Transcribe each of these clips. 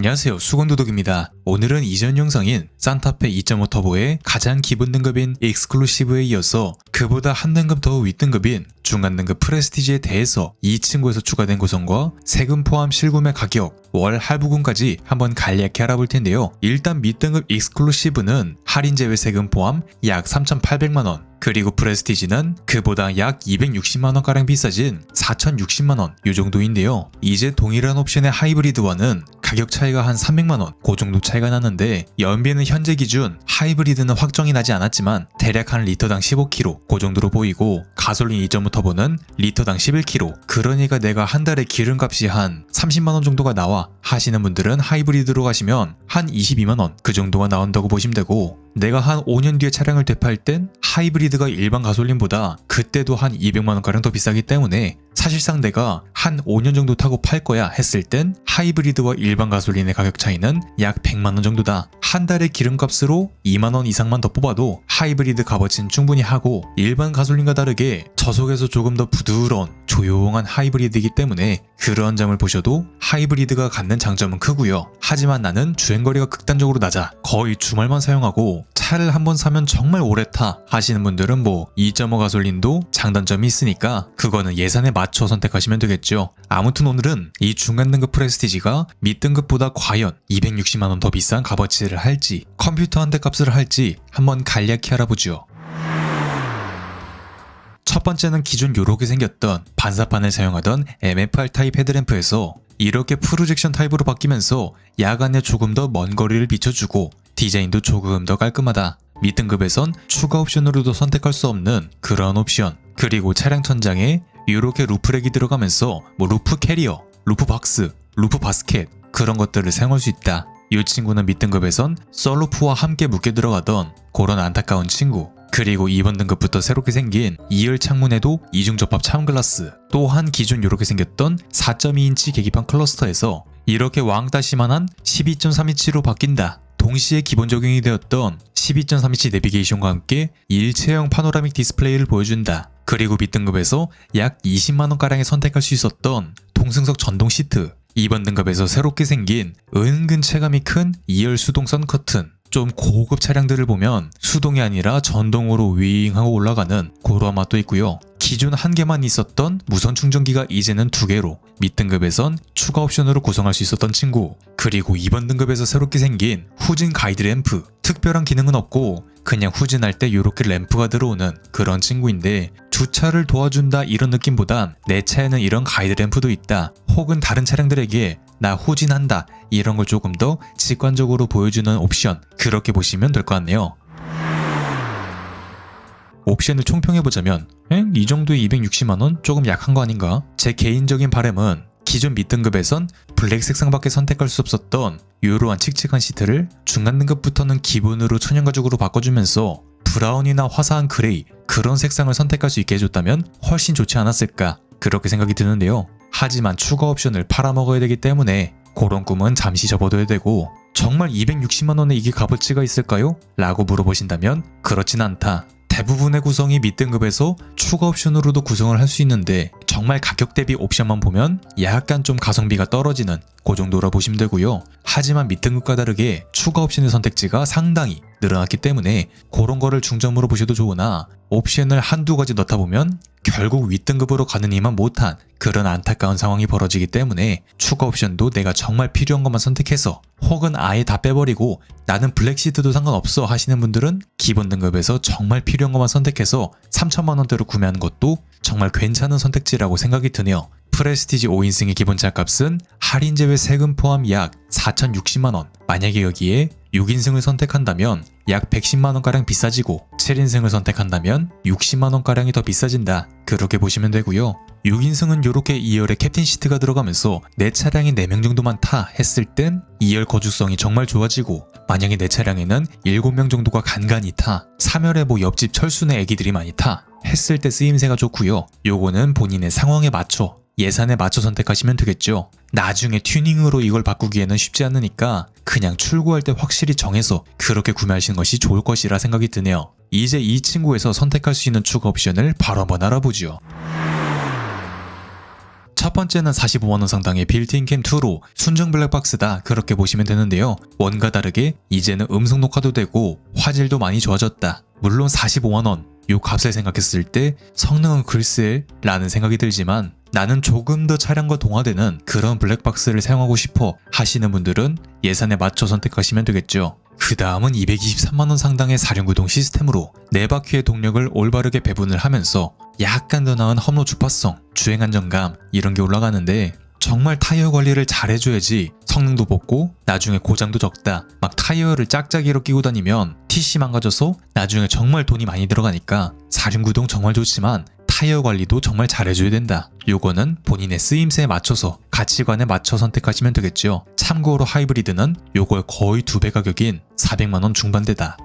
안녕하세요 수건도독입니다. 오늘은 이전 영상인 산타페 2.5 터보의 가장 기본 등급인 익스클루시브에 이어서 그보다 한 등급 더 윗등급인 중간 등급 프레스티지에 대해서 이 친구에서 추가된 구성과 세금 포함 실구매 가격, 월 할부금까지 한번 간략히 알아볼 텐데요. 일단 밑등급 익스클루시브는 할인 제외 세금 포함 약 3,800만원, 그리고 프레스티지는 그보다 약 260만원가량 비싸진 4,060만원 요 정도인데요. 이제 동일한 옵션의 하이브리드와는 가격 차이가 한 300만원 그 정도 차이가 나는데 연비는 현재 기준 하이브리드는 확정이 나지 않았지만 대략 한 리터당 15km 그 정도로 보이고 가솔린 2.5 터보는 리터당 11km 그러니까 내가 한 달에 기름값이 한 30만원 정도가 나와 하시는 분들은 하이브리드로 가시면 한 22만원 그 정도가 나온다고 보시면 되고 내가 한 5년 뒤에 차량을 되팔 땐 하이브리드가 일반 가솔린보다 그때도 한 200만원가량 더 비싸기 때문에 사실상 내가 한 5년 정도 타고 팔 거야 했을 땐 하이브리드와 일반 가솔린의 가격 차이는 약 100만원 정도다. 한 달에 기름값으로 2만원 이상만 더 뽑아도 하이브리드 값어치는 충분히 하고 일반 가솔린과 다르게 저속에서 조금 더 부드러운 조용한 하이브리드이기 때문에 그런 점을 보셔도 하이브리드가 갖는 장점은 크고요. 하지만 나는 주행거리가 극단적으로 낮아 거의 주말만 사용하고 차를 한번 사면 정말 오래 타 하시는 분들은 뭐 2.5 가솔린도 장단점이 있으니까 그거는 예산에 맞춰 선택하시면 되겠죠. 아무튼 오늘은 이 중간 등급 프레스티지가 밑등급보다 과연 260만원 더 비싼 값어치를 할지 컴퓨터 한 대 값을 할지 한번 간략히 알아보죠. 첫 번째는 기존 요렇게 생겼던 반사판을 사용하던 MFR 타입 헤드램프에서 이렇게 프로젝션 타입으로 바뀌면서 야간에 조금 더 먼 거리를 비춰주고 디자인도 조금 더 깔끔하다. 밑등급에선 추가 옵션으로도 선택할 수 없는 그런 옵션. 그리고 차량 천장에 이렇게 루프렉이 들어가면서 뭐 루프 캐리어, 루프 박스, 루프 바스켓 그런 것들을 사용할 수 있다. 이 친구는 밑등급에선 썰루프와 함께 묶여 들어가던 그런 안타까운 친구. 그리고 2번 등급부터 새롭게 생긴 2열 창문에도 이중 접합 차원 글라스. 또한 기존 이렇게 생겼던 4.2인치 계기판 클러스터에서 이렇게 왕따시만한 12.3인치로 바뀐다. 동시에 기본 적용이 되었던 12.3인치 내비게이션과 함께 일체형 파노라믹 디스플레이를 보여준다. 그리고 B등급에서 약 20만원가량에 선택할 수 있었던 동승석 전동 시트 2번 등급에서 새롭게 생긴 은근 체감이 큰 2열 수동 선 커튼 좀 고급 차량들을 보면 수동이 아니라 전동으로 윙하고 올라가는 그런 맛도 있고요. 기존 한 개만 있었던 무선 충전기가 이제는 두 개로 밑등급에선 추가 옵션으로 구성할 수 있었던 친구. 그리고 2번 등급에서 새롭게 생긴 후진 가이드 램프. 특별한 기능은 없고 그냥 후진할 때 이렇게 램프가 들어오는 그런 친구인데 주차를 도와준다 이런 느낌보단 내 차에는 이런 가이드 램프도 있다. 혹은 다른 차량들에게 나 후진한다 이런 걸 조금 더 직관적으로 보여주는 옵션 그렇게 보시면 될 것 같네요. 옵션을 총평해보자면 엥? 이 정도에 260만원? 조금 약한 거 아닌가? 제 개인적인 바람은 기존 밑등급에선 블랙 색상밖에 선택할 수 없었던 이러한 칙칙한 시트를 중간 등급부터는 기본으로 천연가죽으로 바꿔주면서 브라운이나 화사한 그레이 그런 색상을 선택할 수 있게 해줬다면 훨씬 좋지 않았을까 그렇게 생각이 드는데요. 하지만 추가 옵션을 팔아먹어야 되기 때문에 그런 꿈은 잠시 접어둬야 되고 정말 260만원에 이게 값어치가 있을까요? 라고 물어보신다면 그렇진 않다. 대부분의 구성이 밑등급에서 추가 옵션으로도 구성을 할 수 있는데 정말 가격 대비 옵션만 보면 약간 좀 가성비가 떨어지는 그 정도라 보시면 되고요. 하지만 밑등급과 다르게 추가 옵션의 선택지가 상당히 늘어났기 때문에 그런 거를 중점으로 보셔도 좋으나 옵션을 한두 가지 넣다 보면 결국 윗등급으로 가는 이만 못한 그런 안타까운 상황이 벌어지기 때문에 추가 옵션도 내가 정말 필요한 것만 선택해서 혹은 아예 다 빼버리고 나는 블랙시트도 상관없어 하시는 분들은 기본 등급에서 정말 필요한 것만 선택해서 3천만원대로 구매하는 것도 정말 괜찮은 선택지라고 생각이 드네요. 프레스티지 5인승의 기본 차 값은 할인 제외 세금 포함 약 4,060만원. 만약에 여기에 6인승을 선택한다면 약 110만원가량 비싸지고 7인승을 선택한다면 60만원가량이 더 비싸진다. 그렇게 보시면 되고요. 6인승은 이렇게 2열에 캡틴 시트가 들어가면서 내 차량이 4명 정도만 타 했을 땐 2열 거주성이 정말 좋아지고 만약에 내 차량에는 7명 정도가 간간히 타 3열에 뭐 옆집 철순의 애기들이 많이 타 했을 때 쓰임새가 좋고요. 요거는 본인의 상황에 맞춰 예산에 맞춰 선택하시면 되겠죠. 나중에 튜닝으로 이걸 바꾸기에는 쉽지 않으니까 그냥 출고할 때 확실히 정해서 그렇게 구매하시는 것이 좋을 것이라 생각이 드네요. 이제 이 친구에서 선택할 수 있는 추가 옵션을 바로 한번 알아보죠. 첫 번째는 45만원 상당의 빌트인 캠 2로 순정 블랙박스다 그렇게 보시면 되는데요. 원과 다르게 이제는 음성 녹화도 되고 화질도 많이 좋아졌다. 물론 45만원 요 값을 생각했을 때 성능은 글쎄 라는 생각이 들지만 나는 조금 더 차량과 동화되는 그런 블랙박스를 사용하고 싶어 하시는 분들은 예산에 맞춰 선택하시면 되겠죠. 그 다음은 223만원 상당의 사륜구동 시스템으로 네 바퀴의 동력을 올바르게 배분을 하면서 약간 더 나은 험로 주파성, 주행 안정감 이런 게 올라가는데 정말 타이어 관리를 잘 해줘야지 성능도 뽑고 나중에 고장도 적다 막 타이어를 짝짝이로 끼고 다니면 TC 망가져서 나중에 정말 돈이 많이 들어가니까 사륜구동 정말 좋지만 타이어 관리도 정말 잘해줘야 된다. 요거는 본인의 쓰임새에 맞춰서 가치관에 맞춰 선택하시면 되겠죠. 참고로 하이브리드는 요걸 거의 두 배 가격인 400만원 중반대다.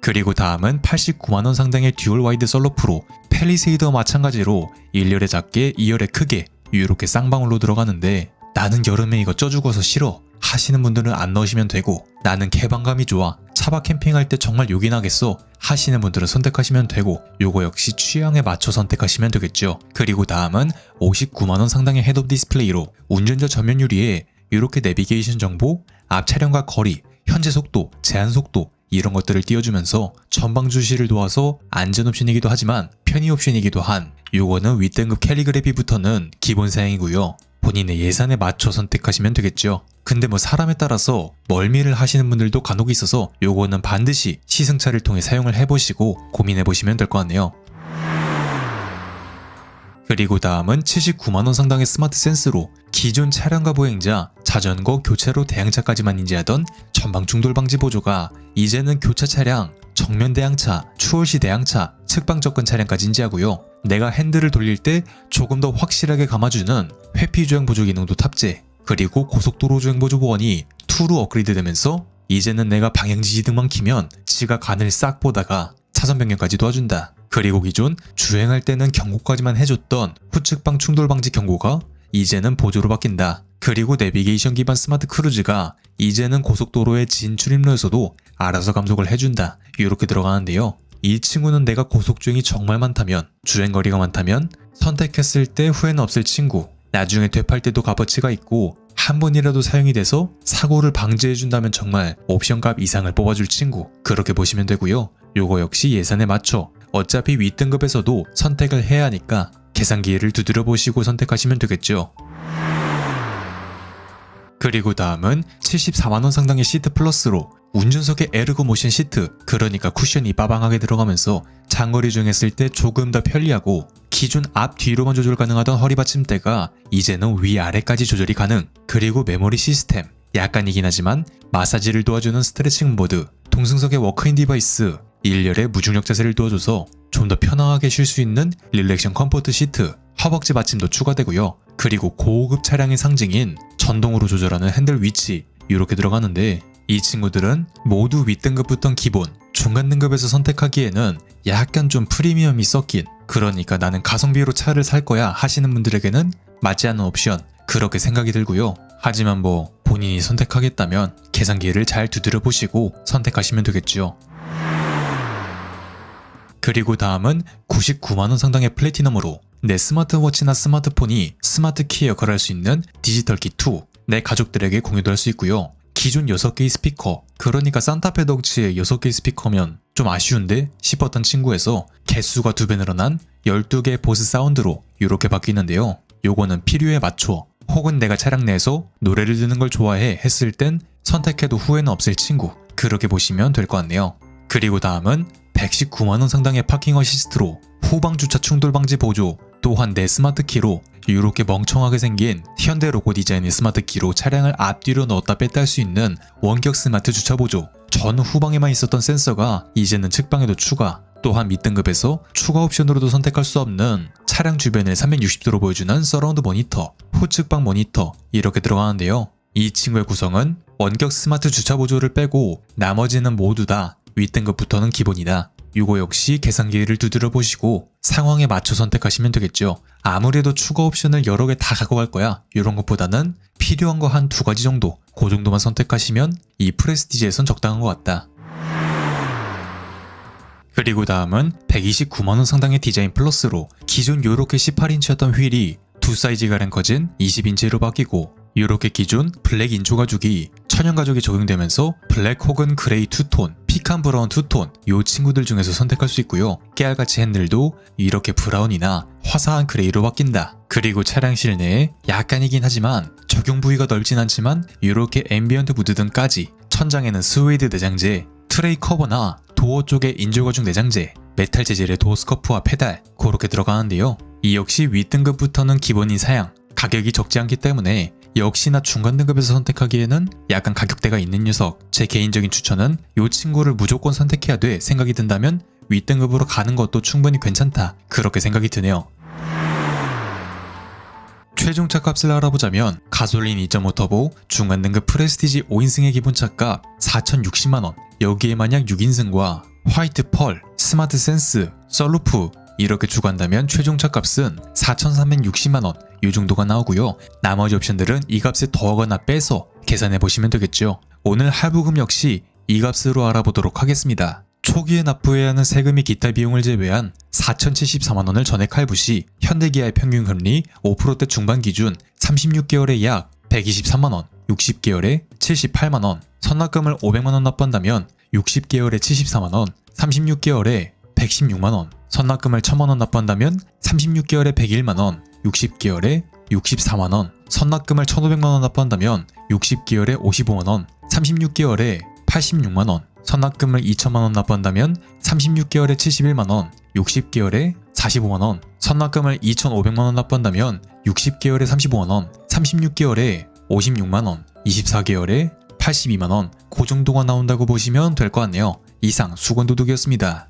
그리고 다음은 89만원 상당의 듀얼 와이드 썰로프로 펠리세이드와 마찬가지로 1열에 작게 2열에 크게 이렇게 쌍방울로 들어가는데 나는 여름에 이거 쪄 죽어서 싫어 하시는 분들은 안 넣으시면 되고 나는 개방감이 좋아 차박 캠핑할 때 정말 요긴하겠어 하시는 분들은 선택하시면 되고 요거 역시 취향에 맞춰 선택하시면 되겠죠 그리고 다음은 59만원 상당의 헤드업 디스플레이로 운전자 전면 유리에 이렇게 내비게이션 정보, 앞 차량과 거리, 현재 속도, 제한 속도 이런 것들을 띄워주면서 전방 주시를 도와서 안전 옵션이기도 하지만 편의 옵션이기도 한 요거는 윗등급 캘리그래피부터는 기본 사양이고요. 본인의 예산에 맞춰 선택하시면 되겠죠. 근데 뭐 사람에 따라서 멀미를 하시는 분들도 간혹 있어서 요거는 반드시 시승차를 통해 사용을 해보시고 고민해보시면 될 것 같네요. 그리고 다음은 79만원 상당의 스마트 센스로 기존 차량과 보행자, 자전거, 교체로 대항차까지만 인지하던 전방 충돌 방지 보조가 이제는 교차 차량, 정면 대항차, 추월시 대항차, 측방 접근 차량까지 인지하고요. 내가 핸들을 돌릴 때 조금 더 확실하게 감아주는 회피 주행 보조 기능도 탑재. 그리고 고속도로 주행 보조 보안이 2로 업그레이드 되면서 이제는 내가 방향지시 등만 키면 지가 간을 싹 보다가 차선 변경까지 도와준다. 그리고 기존 주행할 때는 경고까지만 해줬던 후측방 충돌 방지 경고가 이제는 보조로 바뀐다. 그리고 내비게이션 기반 스마트 크루즈가 이제는 고속도로의 진출입로에서도 알아서 감속을 해준다. 이렇게 들어가는데요. 이 친구는 내가 고속주행이 정말 많다면, 주행거리가 많다면, 선택했을 때 후회는 없을 친구, 나중에 되팔 때도 값어치가 있고, 한 번이라도 사용이 돼서 사고를 방지해준다면 정말 옵션값 이상을 뽑아줄 친구, 그렇게 보시면 되고요. 요거 역시 예산에 맞춰 어차피 윗등급에서도 선택을 해야 하니까 계산기를 두드려 보시고 선택하시면 되겠죠. 그리고 다음은 74만원 상당의 시트 플러스로 운전석에 에르고 모션 시트, 그러니까 쿠션이 빠방하게 들어가면서 장거리 중했을 때 조금 더 편리하고 기존 앞 뒤로만 조절 가능하던 허리 받침대가 이제는 위아래까지 조절이 가능. 그리고 메모리 시스템, 약간이긴 하지만 마사지를 도와주는 스트레칭 모드, 동승석의 워크인 디바이스, 1열에 무중력 자세를 도와줘서 좀 더 편안하게 쉴 수 있는 릴렉션 컴포트 시트, 허벅지 받침도 추가되고요. 그리고 고급 차량의 상징인 전동으로 조절하는 핸들 위치 이렇게 들어가는데 이 친구들은 모두 윗등급부터 기본, 중간 등급에서 선택하기에는 약간 좀 프리미엄이 섞인 그러니까 나는 가성비로 차를 살 거야 하시는 분들에게는 맞지 않는 옵션 그렇게 생각이 들고요. 하지만 뭐 본인이 선택하겠다면 계산기를 잘 두드려 보시고 선택하시면 되겠죠. 그리고 다음은 99만원 상당의 플래티넘으로 내 스마트워치나 스마트폰이 스마트 키 역할을 할 수 있는 디지털 키 2, 내 가족들에게 공유도 할 수 있고요. 기존 6개의 스피커, 그러니까 산타페 덕치의 6개의 스피커면 좀 아쉬운데 싶었던 친구에서 개수가 2배 늘어난 12개 보스 사운드로 이렇게 바뀌는데요. 요거는 필요에 맞춰 혹은 내가 차량 내에서 노래를 듣는 걸 좋아해 했을 땐 선택해도 후회는 없을 친구 그렇게 보시면 될 것 같네요. 그리고 다음은 119만원 상당의 파킹 어시스트로 후방 주차 충돌 방지 보조 또한 내 스마트 키로 이렇게 멍청하게 생긴 현대 로고 디자인의 스마트 키로 차량을 앞뒤로 넣었다 뺐다 할 수 있는 원격 스마트 주차 보조 전 후방에만 있었던 센서가 이제는 측방에도 추가 또한 밑등급에서 추가 옵션으로도 선택할 수 없는 차량 주변을 360도로 보여주는 서라운드 모니터, 후측방 모니터 이렇게 들어가는데요. 이 친구의 구성은 원격 스마트 주차 보조를 빼고 나머지는 모두 다 윗등급부터는 기본이다. 이거 역시 계산기를 두드려 보시고 상황에 맞춰 선택하시면 되겠죠. 아무래도 추가 옵션을 여러 개 다 갖고 갈 거야. 이런 것보다는 필요한 거 한 두 가지 정도, 그 정도만 선택하시면 이 프레스티지에선 적당한 것 같다. 그리고 다음은 129만원 상당의 디자인 플러스로 기존 요렇게 18인치였던 휠이 두 사이즈가량 커진 20인치로 바뀌고 요렇게 기존 블랙 인조 가죽이 천연 가죽이 적용되면서 블랙 혹은 그레이 투톤, 피칸 브라운 투톤 요 친구들 중에서 선택할 수 있고요. 깨알같이 핸들도 이렇게 브라운이나 화사한 그레이로 바뀐다. 그리고 차량 실내에 약간이긴 하지만 적용 부위가 넓진 않지만 이렇게 앰비언트 무드 등까지 천장에는 스웨이드 내장재, 트레이 커버나 도어 쪽에 인조 가죽 내장재, 메탈 재질의 도어 스커프와 페달 그렇게 들어가는데요. 이 역시 윗등급부터는 기본인 사양, 가격이 적지 않기 때문에 역시나 중간 등급에서 선택하기에는 약간 가격대가 있는 녀석. 제 개인적인 추천은 이 친구를 무조건 선택해야 돼 생각이 든다면 윗등급으로 가는 것도 충분히 괜찮다. 그렇게 생각이 드네요. 최종차 값을 알아보자면 가솔린 2.5 터보 중간 등급 프레스티지 5인승의 기본 차 값 4,060만원 여기에 만약 6인승과 화이트 펄, 스마트 센스, 썰루프 이렇게 추가한다면 최종차 값은 4,360만원 이 정도가 나오고요. 나머지 옵션들은 이 값을 더하거나 빼서 계산해 보시면 되겠죠. 오늘 할부금 역시 이 값으로 알아보도록 하겠습니다. 초기에 납부해야 하는 세금이 기타 비용을 제외한 4,074만원을 전액 할부 시 현대기아의 평균 금리 5%대 중반 기준 36개월에 약 123만원, 60개월에 78만원, 선납금을 500만원 납부한다면 60개월에 74만원, 36개월에 116만원, 선납금을 1000만원 납부한다면 36개월에 101만원, 60개월에 64만원, 선납금을 1500만원 납부한다면 60개월에 55만원, 36개월에 86만원, 선납금을 2천만원 납부한다면 36개월에 71만원, 60개월에 45만원, 선납금을 2,500만원 납부한다면 60개월에 35만원, 36개월에 56만원, 24개월에 82만원, 그 정도가 나온다고 보시면 될 것 같네요. 이상 수건도둑이었습니다.